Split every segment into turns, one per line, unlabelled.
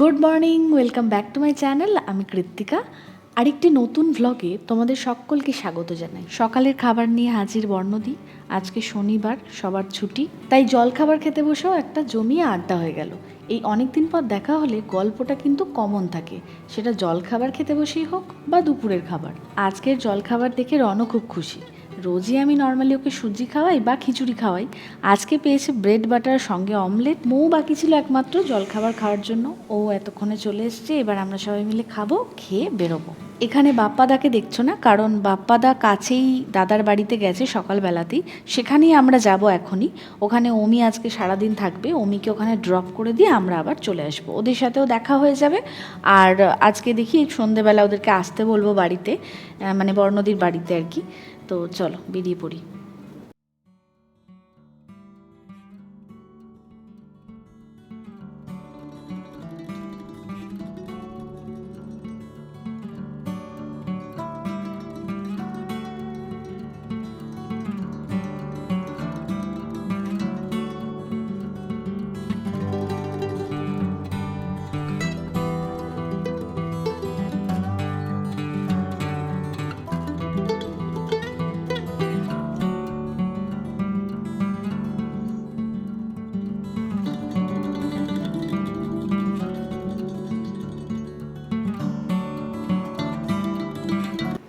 Good morning welcome back to my channel আমি কৃত্তিকা। আরেকটি নতুন ভ্লগে তোমাদের সকলকে স্বাগত জানাই। সকালের খাবার নিয়ে হাজির বর্ণদি। আজকে শনিবার, সবার ছুটি। তাই জল খাবার খেতে বসেও একটা জমিয়ে আড্ডা হয়ে গেল। এই অনেক দিন পর দেখা হলে গল্পটা কিন্তু কমন থাকে। সেটা জল খাবার খেতে বসেই হোক বা দুপুরের খাবার। আজকের জল খাবার দেখে রনও খুব খুশি। রোজই আমি নর্মালি ওকে সুজি খাওয়াই বা খিচুড়ি খাওয়াই। আজকে পেয়েছে ব্রেড বাটার সঙ্গে অমলেট মৌ বাকি ছিল একমাত্র জলখাবার খাওয়ার জন্য। ও এতক্ষণে চলে এসছে, এবার আমরা সবাই মিলে খাব, খেয়ে বেরোবো। এখানে বাপ্পাদাকে দেখছ না? কারণ বাপ্পাদা কাছেই দাদার বাড়িতে গেছে সকালবেলাতেই। সেখানেই আমরা যাব এখনই। ওখানে অমি আজকে সারাদিন থাকবে। অমিকে ওখানে ড্রপ করে দিয়ে আমরা আবার চলে আসব। ওদের সাথেও দেখা হয়ে যাবে। আর আজকে দেখি সন্ধেবেলা ওদেরকে আসতে বলব বাড়িতে মানে বর্ণদির বাড়িতে আর কি। তো চলো বেরিয়ে পড়ি।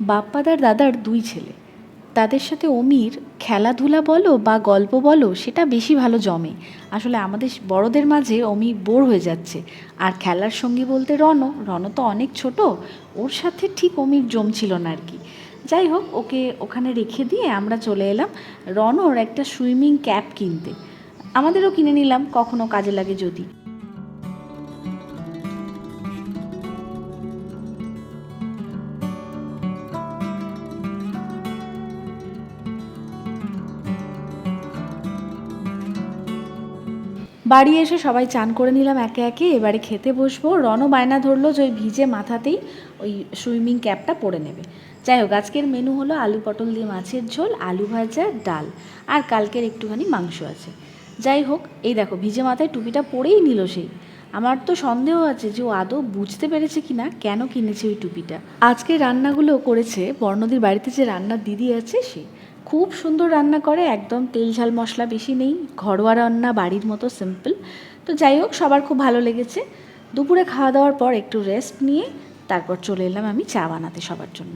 বাপ্পাদার দাদার দুই ছেলে। তাদের সাথে অমির খেলাধুলা বলো বা গল্প বলো, সেটা বেশি ভালো জমে। আসলে আমাদের বড়দের মাঝে অমি বোর হয়ে যাচ্ছে। আর খেলার সঙ্গী বলতে রণ রণ তো অনেক ছোট। ওর সাথে ঠিক অমির জমছিল না আর কি। যাই হোক, ওকে ওখানে রেখে দিয়ে আমরা চলে এলাম রণর একটা সুইমিং ক্যাপ কিনতে। আমাদেরও কিনে নিলাম, কখনো কাজে লাগে যদি। বাড়ি এসে সবাই চান করে নিলাম একে একে। এবারে খেতে বসবো। রনও বায়না ধরলো যে ওই ভিজে মাথাতেই ওই সুইমিং ক্যাপটা পরে নেবে। যাই হোক, আজকের মেনু হলো আলু পটল দিয়ে মাছের ঝোল, আলু ভাজা, ডাল। আর কালকের একটুখানি মাংস আছে। যাই হোক, এই দেখো, ভিজে মাথায় টুপিটা পরেই নিল সেই আমার তো সন্দেহ আছে যে ও আদৌ বুঝতে পেরেছে কি না কেন কিনেছে ওই টুপিটা। আজকে রান্নাগুলো করেছে বর্ণদির বাড়িতে যে রান্নার দিদি আছে সে। খুব সুন্দর রান্না করে, একদম তেল ঝাল মশলা বেশি নেই, ঘরোয়া রান্না বাড়ির মতো সিম্পল তো যাই হোক, সবার খুব ভালো লেগেছে। দুপুরে খাওয়া দাওয়ার পর একটু রেস্ট নিয়ে তারপর চলে এলাম আমি চা বানাতে সবার জন্য।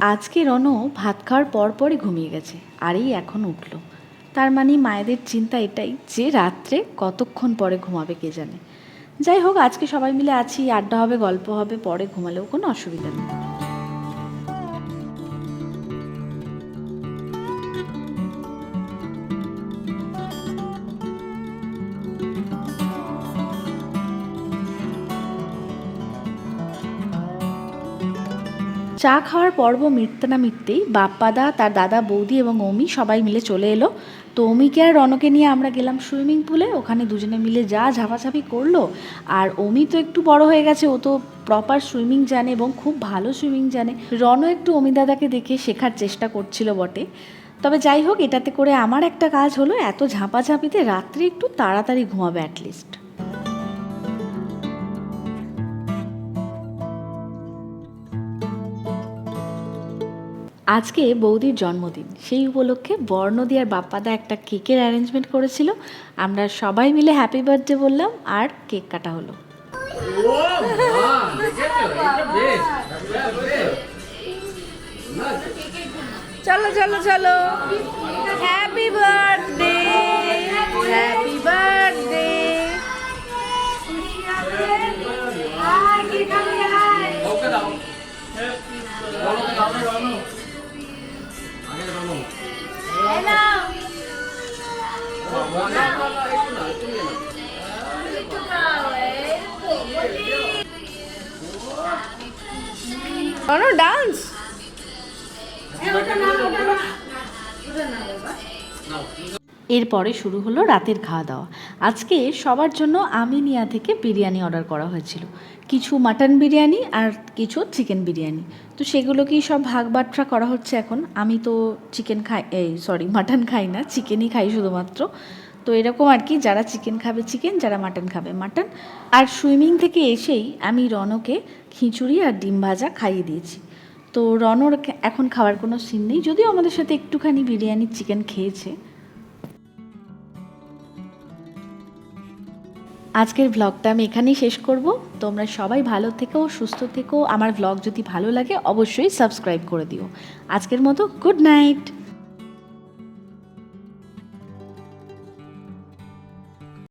আজকে রণ ভাত খাওয়ার পর পরই ঘুমিয়ে গেছে আর এই এখন উঠল। তার মানে মায়েদের চিন্তা এটাই যে রাত্রে কতক্ষণ পরে ঘুমাবে কে জানে। যাই হোক, আজকে সবাই মিলে আছি, আড্ডা হবে, গল্প হবে, পরে ঘুমালেও কোনো অসুবিধা নেই। চা খাওয়ার পর্ব মিটতে না মিটতেই বাপ্পাদা, তার দাদা, বৌদি এবং অমি সবাই মিলে চলে এলো। তো অমিকে আর রনকে নিয়ে আমরা গেলাম সুইমিং পুলে। ওখানে দুজনে মিলে যা ঝাপাঝাপি করল। আর অমি তো একটু বড় হয়ে গেছে। ও তো প্রপার সুইমিং জানে এবং খুব ভালো সুইমিং জানে। রনও একটু অমি দাদাকে দেখে শেখার চেষ্টা করছিল বটে। তবে যাই হোক, এটাতে করে আমার একটা কাজ হলো, এত ঝাঁপাঝাঁপিতে রাত্রে একটু তাড়াতাড়ি ঘুমাবে অ্যাটলিস্ট আজকে বৌদির জন্মদিন। সেই উপলক্ষে বর্ণদি আর বাপ্পাদা একটা কেকের অ্যারেঞ্জমেন্ট করেছিল। আমরা সবাই মিলে হ্যাপি বার্থডে বললাম আর কেক কাটা হলো। চলো চলো চলো। হ্যাপি বার্থডে কোনো ডান্স এরপরে শুরু হলো রাতের খাওয়া দাওয়া। আজকে সবার জন্য আমিনিয়া থেকে বিরিয়ানি অর্ডার করা হয়েছিল। কিছু মাটন বিরিয়ানি আর কিছু চিকেন বিরিয়ানি। তো সেগুলোকেই সব ভাগ করা হচ্ছে এখন। আমি তো চিকেন খাই, এই সরি মাটন খাই না, চিকেনই খাই শুধুমাত্র। তো এরকম আর কি, যারা চিকেন খাবে চিকেন যারা মাটন খাবে মাটন আর সুইমিং থেকে এসেই আমি রনকে খিচুড়ি আর ডিম ভাজা খাইয়ে দিয়েছি। তো রনর এখন খাওয়ার কোনো সিন নেই, যদিও আমাদের সাথে একটুখানি বিরিয়ানি চিকেন খেয়েছে। আজকের ভ্লগটা আমি এখানেই শেষ করব। তোমরা সবাই ভালো থেকো, সুস্থ থেকো। আমার ভ্লগ যদি ভালো লাগে, অবশ্যই সাবস্ক্রাইব করে দিও। আজকের মতো গুড নাইট